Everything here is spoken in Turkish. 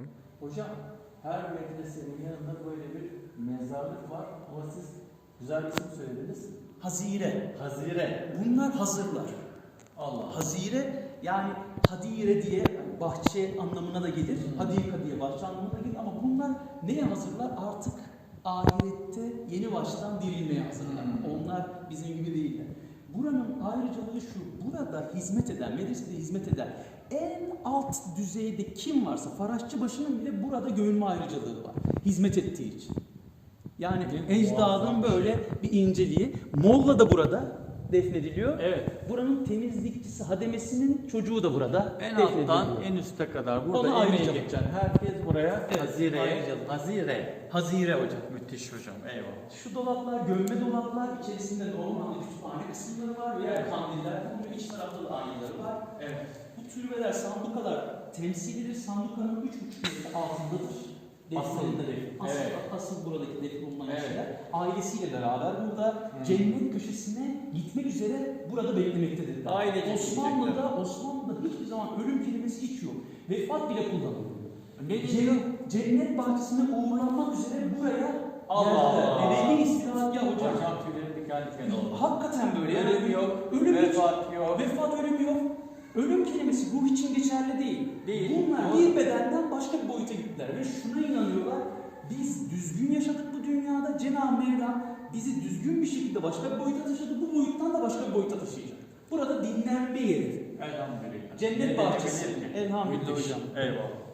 gittim. Hocam her medresenin yanında böyle bir mezarlık var ama siz güzel bir isim söylediniz. Hazire. Hazire. Bunlar hazırlar. Allah. Hazire yani hadire diye yani bahçe anlamına da gelir. Hı. Hadika diye bahçe anlamına da gelir ama bunlar neye hazırlar? Artık ahirette yeni baştan dirilmeye hazırlar. Hı. Onlar bizim gibi değiller. Buranın ayrıcalığı şu, burada hizmet eden, medresede hizmet eden en alt düzeyde kim varsa Faraşçı başının bile burada gömülme ayrıcalığı var. Hizmet ettiği için. Yani Bir ecdadın böyle bir inceliği. Molla da burada defnediliyor. Evet. Buranın temizlikçisi hademesinin çocuğu da burada En alttan en üste kadar burada Ona emeği geçen herkes buraya Evet, Hazire'ye. ayrıcalık. Hazire. Hazire hocam. Müthiş hocam. Eyvallah. Şu dolaplar gömme dolaplar içerisinde normal kütüphane kısımları var veya kandiller. Bunun iç tarafta da aynaları var. Türbeler sandukalar temsilidir. Sandukanın üç buçuk metre altındadır. Asıl. Defin. Asıl, Evet. asıl buradaki defin bulunan Evet. kişiler ailesiyle beraber burada Hı. cennet köşesine gitmek üzere burada beklemektedirler. Ailece Osmanlı'da, gidecekler. Osmanlı'da hiçbir zaman ölüm kelimesi hiç yok. Vefat bile kullanılmıyor. Cennet, cennet bahçesine uğurlanmak üzere buraya Allah. Allah. Ebedi istirahatgah hocam. Hocam tüylerim diken diken oldu. Hakikaten böyle. Yani Ölüm yok, Ölüm vefat yok. Vefat ölüm yok. Ölüm kelimesi ruh için geçerli değil. Değil. Bunlar Doğru. bir bedenden başka bir boyuta gittiler ve şuna inanıyorlar. Biz düzgün yaşadık bu dünyada. Cenab-ı Mevlam bizi düzgün bir şekilde başka bir boyuta taşıdı. Bu boyuttan da başka bir boyuta taşıyacak. Burada dinlenme yeri. Elhamdülillah. Cennet Ne bahçesi. Elhamdülillah hocam. Eyvallah.